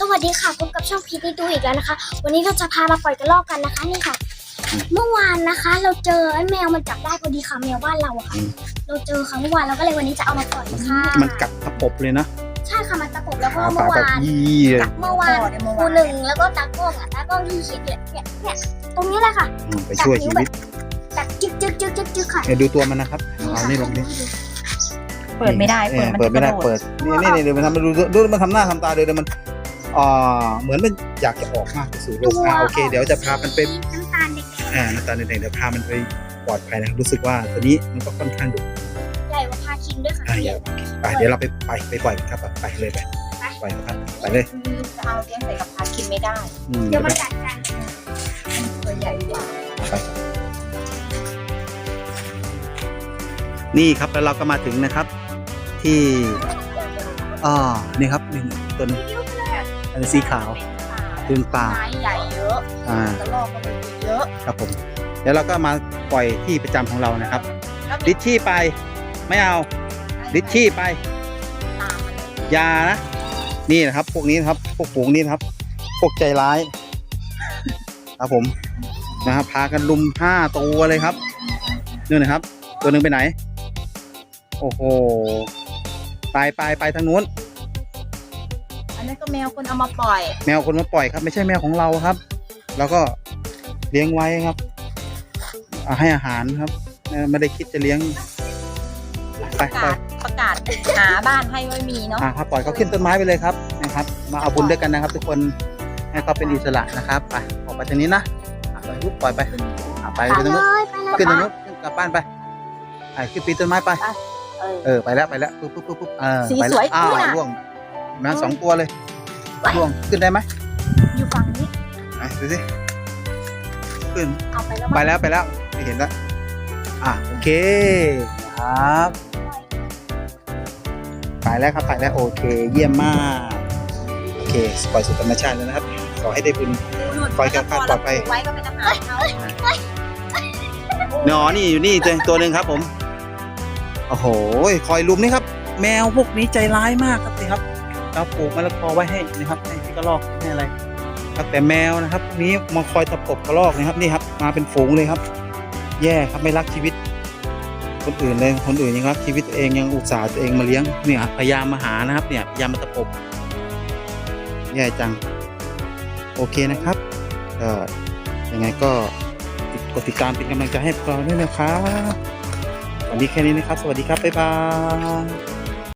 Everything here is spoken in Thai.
สวัสดีค่ะพบกับช่องพีทนี่ดูอีกแล้วนะคะ วันนี้เราจะพามาปล่อยกระรอกกันนะคะนี่ค่ะ เมื่อวานนะคะ เราเจอไอ้แมวมันจับได้พอดีค่ะแมวบ้านเราอะค่ะอืมเราเจอค่ะเมื่อวานเราก็เลยวันนี้จะเอามาปล่อยค่ะมันกัดตะปบเลยนะใช่ค่ะมันตะปบแล้วก็ขาเมื่ปาอกแบบวานยี่เลยเมื่อวานครูหนึ่งแล้วก็ตากล้องอะตากล้องที่เขียนเนี่ยเนี่ยเนี่ยตรงนี้แหละค่ะอืมไปช่วยชีวิตแบบจึ๊กจึ๊กจึ๊กจึ๊กจึ๊กค่ะเดี๋ยวดูตัวมันนะครับเอานี่ลงดิ เปิดไม่ได้เปิดมันเปิดไม่ได้จะกระโเปิดนี่นี่นี่เดี๋ยวมันทำมาดูดูมันทำหน้าทำตาเลยเดี๋ยวมันอ่าเหมือนมันอยากจะออกมากที่สุดโลกอ่าโอเค เดี๋ยวจะพามันไปน้ำตาลเด็กอ่าน้ำตาลเด็กๆเดี๋ยวพามันไปปลอดภัยนะครับรู้สึกว่าตัวนี้มันก็ค่อนข้างดุๆใหญ่กว่าพาคินด้วยค่ะอ่าใหญ่ไปเดี๋ยวเราไปไปไปปล่อยมันครับไปเลยไปปล่อยมันครับไปเลยจะเอาเลี้ยงใส่กับพาคินไม่ได้อืมเดี๋เดี๋ยยววมันกัดกันตั นี่ครับแล้วเราก็มาถึงนะครับ ที่อ่านี่ครับนี่ตัวนี้อันนี้สีขาวเป็นป่าไม้ใหญ่เยอะอ่ากระรอกก็เลยเยอะครับผมเดี๋ยวเราก็มาปล่อยที่ประจำของเรานะครับแล้วลิชชี่ไปไม่เอาลิชชี่ไปตามมันเลยอยานะนี่นะครับ พวกนี้นะครับ พวกฝูงนี้นะครับ พวกใจร้ายครับผมนะครับพากันลุมห้าตัวเลยครับนู่นนะครับ ตัวหนึ่งไปไหน โอ้โห ไปไปไปทางนู้น อันนั้นก็แมวคนเอามาปล่อย แมวคนมาปล่อยครับ ไม่ใช่แมวของเราครับ แล้วก็เลี้ยงไว้ครับอ่าให้อาหารครับเอ่อไม่ได้คิดจะเลี้ยงไปประไปกาศประกาศหาบ้านให้ไม่มีเนาะอ่าครับปล่อยเขาขึ้นต้นไม้ไปเลยครับนะครับ มาเอาบุญด้วยกันนะครับ ทุกคนให้เขาเป็นอิสระนะครับไปออกไปทางนี้นะอะปล่อยลูกปล่อยไปอะไปไปไปทางเลนู้นยไปเลยขึ้นทางนู้นขึ้นกลับบ้านไปไปขึ้นปีนต้นไม้ไป เออ เออไปแล้วไปแล้วปุ๊บปุ๊บปุ๊บปุ๊บเออสีไปสแล้ววยอ้าวขึ้นอะ ล่วงมาสองตัวเลยล่วงขึ้นได้ไหมอยู่ฝั่งนี้ไหนดูสิขึ้น เอาไปแล้วไปแล้วไปแล้วไม่เห็นแล้วอะโอเคครับไปแล้วครับไปแล้วโอเค เยี่ยมมากโอเคปล่อยสู่ธรรมชาติแล้วนะครับขอให้ได้บุญปล่อยกับปลอดภัย ไว้ก็เป็นอาหารเขา หนอนี่อยู่นี่ตัวตัวหนึ่งครับผม โอ้โหคอยลุมนี่ครับ แมวพวกนี้ใจร้ายมากครับสิครับเราปลูกมะละกอไว้ให้นะครับให้ที่กระรอกให้อะไรครับแต่แมวนะครับนี้มาคอยตะปบกระรอกนะครับนี่ครับ มาเป็นฝูงเลยครับ แย่ครับไม่รักชีวิต คนอื่นเลยคนอื่นยังรักชีวิตตัวเองยังอุตส่าห์ตัวเองมาเลี้ยงเนี่ยพยายามมาหานะครับเนี่ยพยายามมาตะปบแย่จัง โอเคนะครับก็ยังไงก็กดติดตามเป็นกำลังใจให้พวกเราด้วยนะครับ วันนี้แค่นี้นะครับ สวัสดีครับ บ๊ายบาย